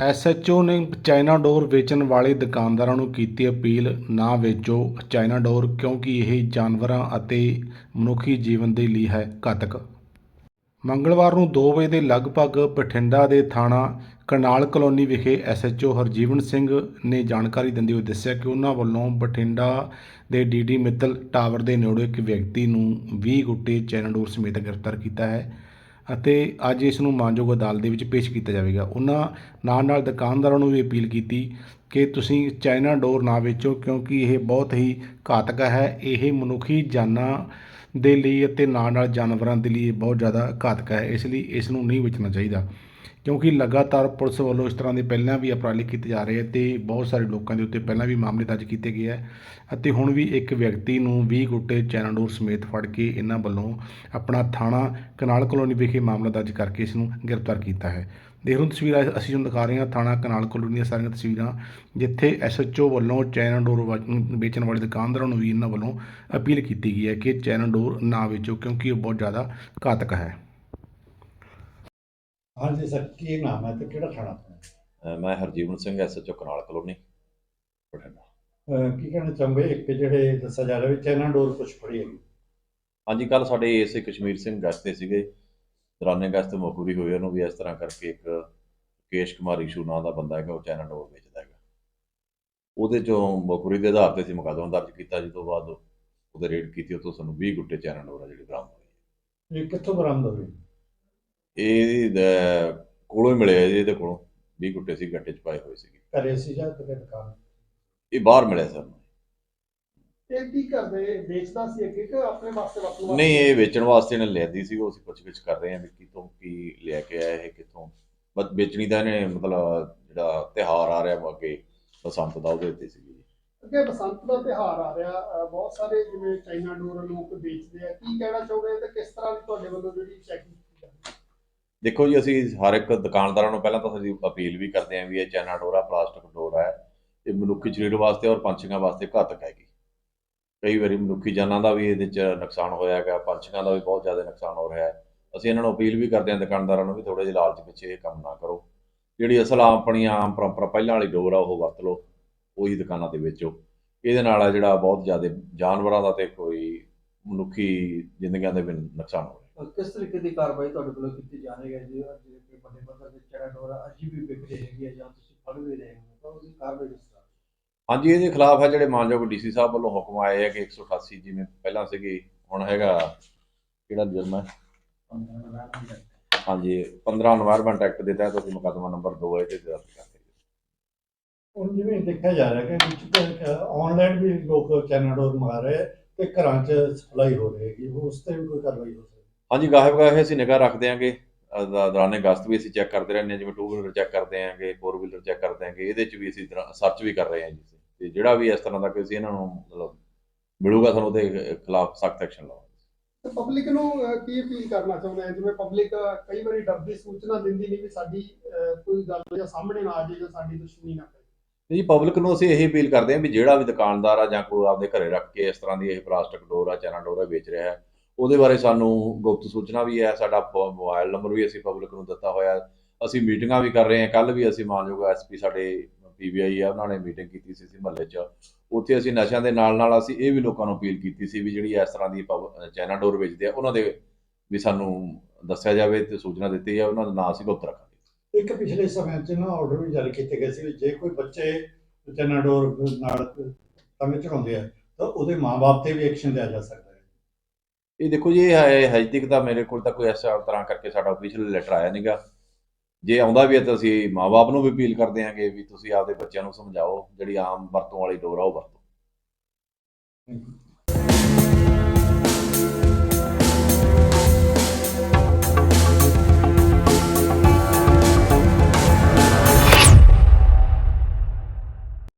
SHO ਨੇ China ਡੋਰ ਵੇਚਣ ਵਾਲੇ ਦੁਕਾਨਦਾਰਾਂ ਨੂੰ ਕੀਤੀ ਅਪੀਲ, ਨਾ ਵੇਚੋ। ਚਾਈਨਾ ਡੋਰ ਕਿਉਂਕਿ ਇਹ ਜਾਨਵਰਾਂ ਅਤੇ ਮਨੁੱਖੀ ਜੀਵਨ ਦੇ ਲਈ ਹੈ ਘਾਤਕ। ਮੰਗਲਵਾਰ ਨੂੰ 2 ਵਜੇ ਦੇ ਲਗਭਗ ਬਠਿੰਡਾ ਦੇ ਥਾਣਾ ਕਰਨਾਲ ਕਲੋਨੀ ਵਿਖੇ ਐਸਐਚਓ ਹਰਜੀਵਨ ਸਿੰਘ ਨੇ ਜਾਣਕਾਰੀ ਦਿੰਦੇ ਹੋਏ ਦੱਸਿਆ ਕਿ ਉਹਨਾਂ ਵੱਲੋਂ ਬਠਿੰਡਾ ਦੇ ਡੀਡੀ ਮਿੱਤਲ ਟਾਵਰ ਦੇ ਨੇੜੇ ਇੱਕ ਵਿਅਕਤੀ ਨੂੰ 20 ਗੁੱਟੇ ਚਾਈਨਾ ਸਮੇਤ ਗ੍ਰਿਫਤਾਰ ਕੀਤਾ ਹੈ। ਅਤੇ ਅੱਜ ਇਸ ਨੂੰ ਮਾਨਯੋਗ ਅਦਾਲਤ ਦੇ ਵਿੱਚ ਪੇਸ਼ ਕੀਤਾ ਜਾਵੇਗਾ। ਉਹਨਾਂ ਨਾਲ ਨਾਲ ਦੁਕਾਨਦਾਰਾਂ ਨੂੰ ਵੀ ਅਪੀਲ ਕੀਤੀ ਕਿ ਤੁਸੀਂ ਚਾਈਨਾ ਡੋਰ ਨਾ ਵੇਚੋ, ਕਿਉਂਕਿ ਇਹ ਬਹੁਤ ਹੀ ਘਾਤਕ ਹੈ। ਇਹ ਮਨੁੱਖੀ ਜਾਨਾਂ ਦੇ ਲਈ ਅਤੇ ਨਾਲ ਨਾਲ ਜਾਨਵਰਾਂ ਦੇ ਲਈ ਇਹ ਬਹੁਤ ਜ਼ਿਆਦਾ ਘਾਤਕ ਹੈ, ਇਸ ਲਈ ਇਸ ਨੂੰ ਨਹੀਂ ਵੇਚਣਾ ਚਾਹੀਦਾ। ਕਿਉਂਕਿ ਲਗਾਤਾਰ ਪੁਲਿਸ ਵੱਲੋਂ ਇਸ ਤਰ੍ਹਾਂ ਦੇ ਪਹਿਲਾਂ ਵੀ ਉਪਰਾਲੇ ਕੀਤੇ ਜਾ ਰਹੇ ਤੇ ਬਹੁਤ ਸਾਰੇ ਲੋਕਾਂ ਦੇ ਉੱਤੇ ਪਹਿਲਾਂ ਵੀ ਮਾਮਲੇ ਦਰਜ ਕੀਤੇ ਗਏ ਹੈ ਅਤੇ ਹੁਣ ਵੀ ਇੱਕ ਵਿਅਕਤੀ ਨੂੰ 20 ਗੁੱਟੇ ਚਾਈਨਾ ਸਮੇਤ ਫੜ ਕੇ ਇਹਨਾਂ ਵੱਲੋਂ ਆਪਣਾ ਥਾਣਾ ਕਨਾਲ ਕਲੋਨੀ ਵਿਖੇ ਮਾਮਲਾ ਦਰਜ ਕਰਕੇ ਇਸ ਨੂੰ ਗ੍ਰਿਫਤਾਰ ਕੀਤਾ ਹੈ। ਦੇਖ ਰਹੇ ਅਸੀਂ ਤੁਹਾਨੂੰ ਦਿਖਾ ਰਹੇ ਹਾਂ ਥਾਣਾ ਕਨਾਲ ਕਲੋਨੀ ਸਾਰੀਆਂ ਤਸਵੀਰਾਂ ਜਿੱਥੇ ਐਸਐਚਓ ਵੱਲੋਂ ਚੈਨਲ ਡੋਰ ਵੇਚਣ ਵਾਲੇ ਦੁਕਾਨਦਾਰਾਂ ਨੂੰ ਵੀ ਇਹਨਾਂ ਵੱਲੋਂ ਅਪੀਲ ਕੀਤੀ ਗਈ ਹੈ ਕਿ ਚੈਨਲ ਡੋਰ ਨਾ ਵੇਚੋ ਕਿਉਂਕਿ ਉਹ ਬਹੁਤ ਜ਼ਿਆਦਾ ਘਾਤਕ ਹੈ। ਹਾਂਜੀ ਸਰ ਕੀ ਨਾਮ ਹੈ ਤੇ ਕਿਹੜਾ ਥਾਣਾ? ਅਹ ਮੈਂ ਹਰਜੀਵਨ ਸਿੰਘ ਐਸਐਚਓ ਕਨਾਲ ਕਲੋਨੀ। ਬਠਿੰਡਾ ਕੀ ਕਹਿਣਾ ਚਾਹੁੰਗੇ? ਇੱਕ ਜਿਹੜੇ ਦੱਸਿਆ ਜਾ ਰਿਹਾ ਵੀ ਚੈਨਾ ਡੋਰ ਕੁਛ ਫੜੀ ਹੈ ਹਾਂਜੀ ਕੱਲ ਸਾਡੇ ਏਸੇ ਕਸ਼ਮੀਰ ਸਿੰਘ ਗਸ਼ਤੇ ਸੀਗੇ। 93 ਅਗਸਤ ਨੂੰ ਪੂਰੀ ਹੋਈ ਉਹਨੂੰ ਵੀ ਇਸ ਤਰ੍ਹਾਂ ਕਰਕੇ ਇੱਕ ਕੇਸ਼ ਕੁਮਾਰ ਇਸ਼ੂ ਨਾਂ ਦਾ ਬੰਦਾ ਹੈਗਾ ਉਹ ਚੈਨਲ ਨੂੰ ਵੇਚਦਾ ਹੈਗਾ। ਉਹਦੇ ਚੋਂ ਮਕੂਰੀ ਦੇ ਆਧਾਰ ਤੇ ਸੀ ਮੁਕਦਮਾ ਦਰਜ ਕੀਤਾ ਜਿਸ ਬਾਅਦ ਉਹਦੇ ਰੇਡ ਕੀਤੀ ਉਹ ਤੋਂ ਸਾਨੂੰ 20 ਗੁੱਟੇ ਚੈਨਲ ਨੋਰਾ ਜਿਹੜੇ ਬਰਾਮਦ ਹੋਏ। ਇਹ ਕਿੱਥੋਂ ਬਰਾਮਦ ਹੋਏ? ਇਹ ਕੋਲੋਂ ਹੀ ਮਿਲਿਆ ਜੀ ਇਹਦੇ ਕੋਲੋਂ। 20 ਗੁੱਟੇ ਸੀ ਗੱਟੇ ਚ ਪਾਏ ਹੋਏ ਸੀ ਘਰੇ ਸੀ ਜਾਂ ਕਿਤੇ ਦੁਕਾਨ? ਇਹ ਬਾਹਰ ਮਿਲਿਆ ਸਾਨੂੰ ਇਹ ਕੀ ਕਰਦੇ? ਵੇਚਦਾ ਸੀ ਅੱਗੇ ਕਿ ਆਪਣੇ ਵਾਸਤੇ ਵਰਤਣ ਵਾਸਤੇ ਨਹੀਂ ਇਹ ਵੇਚਣ ਵਾਸਤੇ ਇਹਨੇ ਲਿਆਦੀ ਸੀ ਉਹ ਅਸੀਂ ਪੁੱਛਗਿੱਛ ਕਰ ਰਹੇ ਹਾਂ ਵੀ ਕਿਤੋਂ ਕੀ ਲੈ ਕੇ ਆਇਆ ਇਹ ਕਿੱਥੋਂ। ਬਸ ਵੇਚਣੀ ਦਾ ਇਹਨੇ ਮਤਲਬ ਜਿਹੜਾ ਤਿਹਾਰ ਆ ਰਿਹਾ ਵਾ ਅੱਗੇ ਬਸੰਤ ਦਾ ਉਹਦੇ ਉੱਤੇ ਸੀ ਅੱਗੇ ਬਸੰਤ ਦਾ ਤਿਉਹਾਰ ਆ ਰਿਹਾ ਬਹੁਤ ਸਾਰੇ ਜਿਵੇਂ ਚਾਈਨਾ ਡੋਰ ਲੋਕ ਵੇਚਦੇ ਆ ਕੀ ਕਹਿਣਾ ਚਾਹੋਗੇ ਤੇ ਕਿਸ ਤਰ੍ਹਾਂ ਦੀ ਤੁਹਾਡੇ ਵੱਲੋਂ ਜਿਹੜੀ ਚੈਕਿੰਗ ਕੀਤੀ ਜਾਂਦੀ ਦੇਖੋ ਜੀ ਅਸੀਂ ਹਰ ਇੱਕ ਦੁਕਾਨਦਾਰਾਂ ਨੂੰ ਪਹਿਲਾਂ ਤਾਂ ਅਸੀਂ ਅਪੀਲ ਵੀ ਕਰਦੇ ਹਾਂ ਵੀ ਇਹ ਚਾਈਨਾ ਡੋਰਾ ਪਲਾਸਟਿਕ ਡੋਰ ਹੈ ਇਹ ਮਨੁੱਖੀ ਸਰੀਰ ਵਾਸਤੇ ਔਰ ਪੰਛੀਆਂ ਵਾਸਤੇ ਘਾਤਕ ਹੈਗੀ। ਕਈ ਵਾਰੀ ਮਨੁੱਖੀ ਜਾਨਾਂ ਦਾ ਵੀ ਇਹਦੇ 'ਚ ਨੁਕਸਾਨ ਹੋਇਆ ਹੈਗਾ, ਪੰਛੀਆਂ ਦਾ ਵੀ ਬਹੁਤ ਜ਼ਿਆਦਾ ਨੁਕਸਾਨ ਹੋ ਰਿਹਾ ਹੈ। ਅਸੀਂ ਇਹਨਾਂ ਨੂੰ ਅਪੀਲ ਵੀ ਕਰਦੇ ਹਾਂ ਦੁਕਾਨਦਾਰਾਂ ਨੂੰ ਵੀ ਥੋੜੇ ਜਿਹੇ ਲਾਲਚ ਪਿੱਛੇ ਇਹ ਕੰਮ ਨਾ ਕਰੋ। ਜਿਹੜੀ ਅਸਲ ਆਪਣੀ ਆਮ ਪਰੰਪਰਾ ਪਹਿਲਾਂ ਵਾਲੀ ਡੋਰ ਆ, ਉਹ ਵਰਤ ਲਓ, ਉਹੀ ਦੁਕਾਨਾਂ ਤੇ ਵੇਚੋ। ਇਹਦੇ ਨਾਲ ਆ ਜਿਹੜਾ ਬਹੁਤ ਜ਼ਿਆਦਾ ਜਾਨਵਰਾਂ ਦਾ ਤੇ ਕੋਈ ਮਨੁੱਖੀ ਜ਼ਿੰਦਗੀਆਂ ਦੇ ਵੀ ਨੁਕਸਾਨ ਹੋ ਰਿਹਾ। ਕਿਸ ਤਰੀਕੇ ਦੀ ਕਾਰਵਾਈ ਤੁਹਾਡੇ ਵੱਲੋਂ ਕੀਤੀ ਜਾ ਰਹੀ ਹੈ ਜੀ? ਜਿਹੜੇ ਵੱਡੇ ਪੱਧਰ ਤੇ ਚੜਾ ਡੋਰਾ ਅਜੀ ਵੀ ਵਿਕ ਰਹੀ ਹੈ ਜਾਂ ਤੁਸੀਂ ਫੜ ਵੀ ਰਹੇ ਹੋ? ਤਾਂ ਉਹਦੀ ਕਾਰਵਾਈ ਹਾਂਜੀ ਇਹਦੇ ਖਿਲਾਫ ਹੈ ਜਿਹੜੇ ਮਾਨਯੋਗ ਡੀਸੀ ਸਾਹਿਬ ਵੱਲੋਂ ਹੁਕਮ ਆਏ ਹੈ ਕਿ 188 ਜਿਵੇਂ ਪਹਿਲਾਂ ਸੀਗੀ ਹੁਣ ਹੈਗਾ ਕਿਹੜਾ ਜੁਰਮ ਹੈ? ਹਾਂਜੀ 15 এনवायरमेंट ਐਕਟ ਦੇ ਤਹਿਤ ਅਸੀਂ ਮੁਕਦਮਾ ਨੰਬਰ 2 ਹੈ ਤੇ ਦਰਜ ਕਰਦੇ ਹੁਣ ਜਿਵੇਂ ਦੇਖਿਆ ਜਾ ਰਿਹਾ ਕਿ ਵਿੱਚ ਆਨਲਾਈਨ ਵੀ ਲੋਕ ਚੈਨਲ ਤੋਂ ਮੰਗਾ ਰਹੇ ਤੇ ਘਰਾਂ 'ਚ ਸਪਲਾਈ ਹੋ ਰਹੀ ਹੈਗੀ ਉਸ ਤੇ ਵੀ ਕੋਈ ਕਾਰਵਾਈ ਹੋ ਸਕਦੀ? ਹਾਂਜੀ ਗਾਹਕ ਗਾਹੇ ਅਸੀਂ ਨਿਗਾਹ ਰੱਖਦੇ ਆਂਗੇ ਦੌਰਾਨੇ ਗਸਤ ਵੀ ਅਸੀਂ ਚੈੱਕ ਕਰਦੇ ਰਹਿੰਦੇ ਜਿਵੇਂ 2 ਵੀਲਰ ਚੈੱਕ ਕਰਦੇ ਆਂਗੇ 4 ਵੀਲਰ ਚੈੱਕ ਕਰਦੇ ਆਂਗੇ ਇਹਦੇ 'ਚ ਵੀ ਅਸੀਂ ਸਰਚ ਵੀ ਕਰ ਰਹੇ ਆਂ ਜੀ ਤੇ ਜਿਹੜਾ ਵੀ ਇਸ ਤਰ੍ਹਾਂ ਦਾ ਕੋਈ ਅਸੀਂ ਇਹਨਾਂ ਨੂੰ ਮਤਲਬ ਮਿਲੂਗਾ ਸਾਨੂੰ ਉਹਦੇ ਖਿਲਾਫ ਸਖਤ ਐਕਸ਼ਨ ਲਵਾਂਗੇ ਪਬਲਿਕ ਨੂੰ ਕੀ ਅਪੀਲ ਕਰਨਾ ਚਾਹੁੰਦੇ ਆ ਜਿਵੇਂ ਪਬਲਿਕ ਕਈ ਵਾਰੀ ਡਰਦੀ ਸੂਚਨਾ ਦਿੰਦੀ ਨਹੀਂ ਵੀ ਸਾਡੀ ਕੋਈ ਗੱਲ ਜਾਂ ਸਾਹਮਣੇ ਨਾ ਆ ਜਾਏ ਜਾਂ ਸਾਡੀ ਦੁਸ਼ਮਣੀ ਨਾ ਪਏ ਜੀ ਪਬਲਿਕ ਨੂੰ ਅਸੀਂ ਇਹੀ ਅਪੀਲ ਕਰਦੇ ਹਾਂ ਵੀ ਜਿਹੜਾ ਵੀ ਦੁਕਾਨਦਾਰ ਆ ਜਾਂ ਕੋਈ ਆਪਦੇ ਘਰੇ ਰੱਖ ਕੇ ਇਸ ਤਰ੍ਹਾਂ ਦੀ ਇਹ ਪਲਾਸਟਿਕ ਡੋਰ ਆ ਚਾਈਨਾ ਡੋਰ ਆ ਵੇਚ ਰਿਹਾ ਹੈ ਉਹਦੇ ਬਾਰੇ ਸਾਨੂੰ ਗੁਪਤ ਸੂਚਨਾ ਵੀ ਹੈ ਸਾਡਾ ਮੋਬਾਈਲ ਨੰਬਰ ਵੀ ਅਸੀਂ ਪਬਲਿਕ ਨੂੰ ਦਿੱਤਾ ਹੋਇਆ ਹੈ। ਅਸੀਂ ਮੀਟਿੰਗਾਂ ਵੀ ਕਰ ਰਹੇ ਹਾਂ ਕੱਲ ਵੀ ਅਸੀਂ ਮਾਨਯੋਗ ਐਸਪੀ ਸਾਡੇ ਪੀਬੀਆਈ ਆ ਉਹਨਾਂ ਨੇ ਮੀਟਿੰਗ ਕੀਤੀ ਸੀ ਸੀ ਮਹੱਲੇ 'ਚ। ਉੱਥੇ ਅਸੀਂ ਨਸ਼ਿਆਂ ਦੇ ਨਾਲ ਨਾਲ ਅਸੀਂ ਇਹ ਵੀ ਲੋਕਾਂ ਨੂੰ ਅਪੀਲ ਕੀਤੀ ਸੀ ਵੀ ਜਿਹੜੀ ਇਸ ਤਰ੍ਹਾਂ ਦੀ ਚਾਈਨਾ ਡੋਰ ਵੇਚਦੇ ਆ ਉਹਨਾਂ ਦੇ ਵੀ ਸਾਨੂੰ ਦੱਸਿਆ ਜਾਵੇ ਤੇ ਸੂਚਨਾ ਦਿੱਤੀ ਜਾਵੇ ਉਹਨਾਂ ਦਾ ਨਾਂ ਅਸੀਂ ਗੁਪਤ ਰੱਖਾਂਗੇ। ਇੱਕ ਪਿਛਲੇ ਸਮੇਂ 'ਚ ਨਾ ਆਰਡਰ ਵੀ ਜਾਰੀ ਕੀਤੇ ਗਏ ਸੀ ਵੀ ਜੇ ਕੋਈ ਬੱਚੇ ਚਾਈਨਾ ਡੋਰ ਨਾਲ ਤੰਗ ਚੜਾਉਂਦੇ ਆ ਤਾਂ ਉਹਦੇ ਮਾਪੇ ਤੇ ਵੀ ਐਕਸ਼ਨ ਲਿਆ ਜਾ ਸਕਦਾ ਹੈ। ਇਹ ਦੇਖੋ ਜੀ ਹਜੇ ਤੱਕ ਤਾਂ ਮੇਰੇ ਕੋਲ ਤਾਂ ਕੋਈ ਇਸ ਤਰ੍ਹਾਂ ਕਰਕੇ ਸਾਡਾ ਅਫੀਸ਼ੀਅਲ ਲੈਟਰ ਆਇਆ ਨਹੀਂਗਾ ਜੇ ਆਉਂਦਾ ਵੀ ਹੈ ਤਾਂ ਅਸੀਂ ਮਾਪੇ ਨੂੰ ਵੀ ਅਪੀਲ ਕਰਦੇ ਹਾਂ ਕਿ ਵੀ ਤੁਸੀਂ ਆਪਦੇ ਬੱਚਿਆਂ ਨੂੰ ਸਮਝਾਓ ਜਿਹੜੀ ਆਮ ਵਰਤੋਂ ਵਾਲੀ ਡੋਰ ਆ, ਉਹ ਵਰਤੋ।